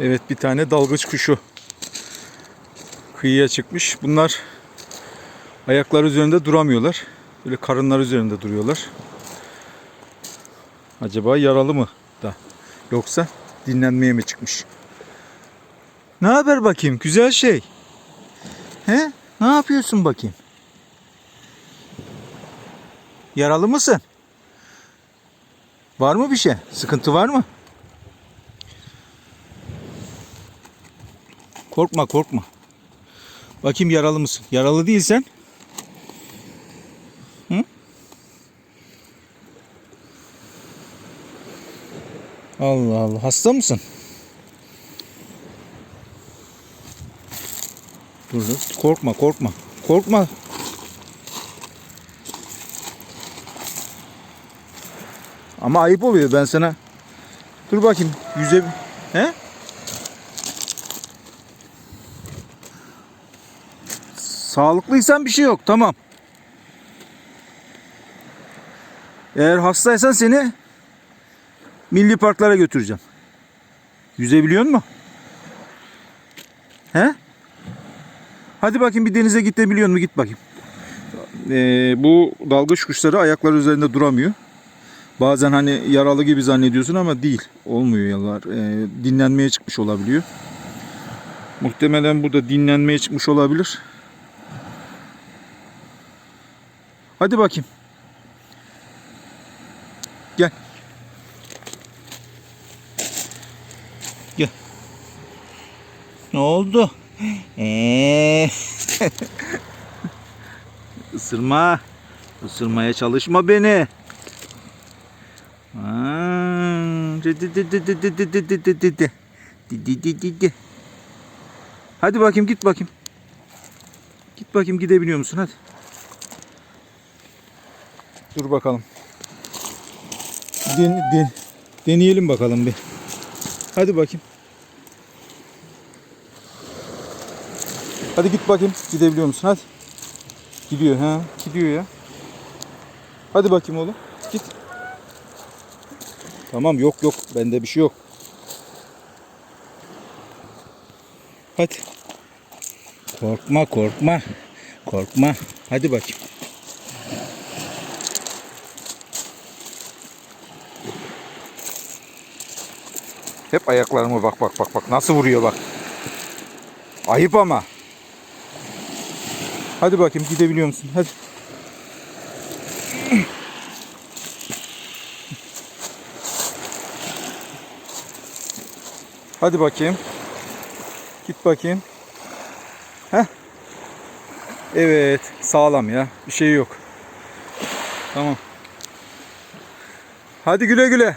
Evet bir tane dalgıç kuşu kıyıya çıkmış. Bunlar ayaklar üzerinde duramıyorlar. Böyle karınlar üzerinde duruyorlar. Acaba yaralı mı da yoksa dinlenmeye mi çıkmış? Ne haber bakayım güzel şey? He? Ne yapıyorsun bakayım? Yaralı mısın? Var mı bir şey? Sıkıntı var mı? Korkma korkma. Bakayım yaralı mısın? Yaralı değilsen. Hı? Allah Allah. Hasta mısın? Dur dur. Korkma korkma. Korkma. Ama ayıp oluyor ben sana. Dur bakayım. Yüze... He? Sağlıklıysan bir şey yok. Tamam. Eğer hastaysan seni milli parklara götüreceğim. Yüzebiliyor musun? He? Hadi bakayım bir denize gidebiliyor mu? Git bakayım. Ee, bu dalgıç kuşları ayakları üzerinde duramıyor. Bazen hani yaralı gibi zannediyorsun ama değil. Olmuyor yalar. Ee, dinlenmeye çıkmış olabiliyor. Muhtemelen burada dinlenmeye çıkmış olabilir. Hadi bakayım. Gel. Gel. Ne oldu? Eee. Isırma. Isırmaya çalışma beni. Hadi bakayım git bakayım. Git bakayım gidebiliyor musun hadi. Dur bakalım. Den, den, deneyelim bakalım bir. Hadi bakayım. Hadi git bakayım. Gidebiliyor musun? Hadi. Gidiyor ha. Gidiyor ya. Hadi bakayım oğlum. Git. Tamam yok yok. Bende bir şey yok. Hadi. Korkma korkma. Korkma. Hadi bakayım. Hep ayaklarıma bak bak bak bak nasıl vuruyor bak. Ayıp ama. Hadi bakayım gidebiliyor musun? Hadi. Hadi bakayım. Git bakayım. Heh. Evet, sağlam ya. Bir şey yok. Tamam. Hadi güle güle.